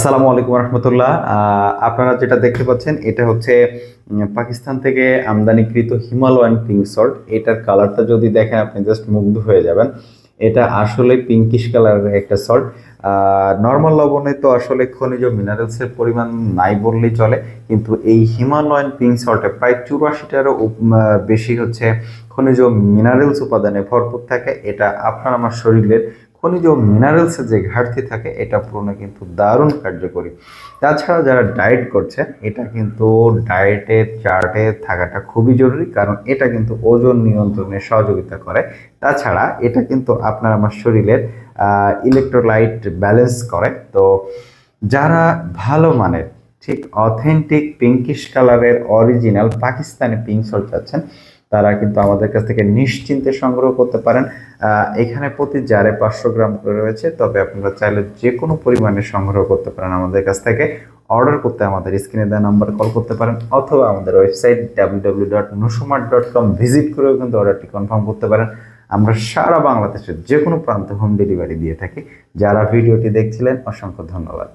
আসসালামু আলাইকুম রহমতুল্লাহ। আপনারা যেটা দেখতে পাচ্ছেন, এটা হচ্ছে পাকিস্তান থেকে আমদানিকৃত হিমালয়ান পিঙ্ক সল্ট এটার কালারটা যদি দেখেন, আপনি জাস্ট মুগ্ধ হয়ে যাবেন। এটা আসলে পিঙ্কিশ কালারের একটা সল্ট নর্মাল লবণে তো আসলে খনিজ মিনারেলসের পরিমাণ নাই বললেই চলে, কিন্তু এই হিমালয়ান পিঙ্ক সল্টে প্রায় চুরাশিটারও বেশি হচ্ছে খনিজ মিনারেলস উপাদানে ভরপুর থাকে। এটা আপনার, আমার শরীরের খনিজ মিনারেলসের যে ঘাটতি থাকে, এটা পূরণে কিন্তু দারুণ কার্যকরী। তাছাড়া যারা ডায়েট করছে, এটা কিন্তু ডায়েটের চার্টে থাকাটা খুবই জরুরি, কারণ এটা কিন্তু ওজন নিয়ন্ত্রণে সহযোগিতা করে। তাছাড়া এটা কিন্তু আপনার আমার শরীরের ইলেকট্রোলাইট ব্যালেন্স করে। তো যারা ভালো মানের, ঠিক অথেন্টিক পিঙ্কিশ কালারের অরিজিনাল পাকিস্তানি পিঙ্ক সল্ট চাচ্ছেন তারা কিন্তু আমাদের কাছ থেকে নিশ্চিন্তে সংগ্রহ করতে পারেন। এখানে প্রতি জারে পাঁচশো গ্রাম করে রয়েছে, তবে আপনারা চাইলে যে কোনো পরিমাণে সংগ্রহ করতে পারেন আমাদের কাছ থেকে। অর্ডার করতে আমাদের স্ক্রিনে দেওয়া নাম্বারে কল করতে পারেন, অথবা আমাদের ওয়েবসাইট ডাব্লিউ ডট নুসুমার ডট কম ভিজিট করেও কিন্তু অর্ডারটি কনফার্ম করতে পারেন। আমরা সারা বাংলাদেশের যে কোনো প্রান্তে হোম ডেলিভারি দিয়ে থাকি। যারা ভিডিওটি দেখছিলেন, অসংখ্য ধন্যবাদ।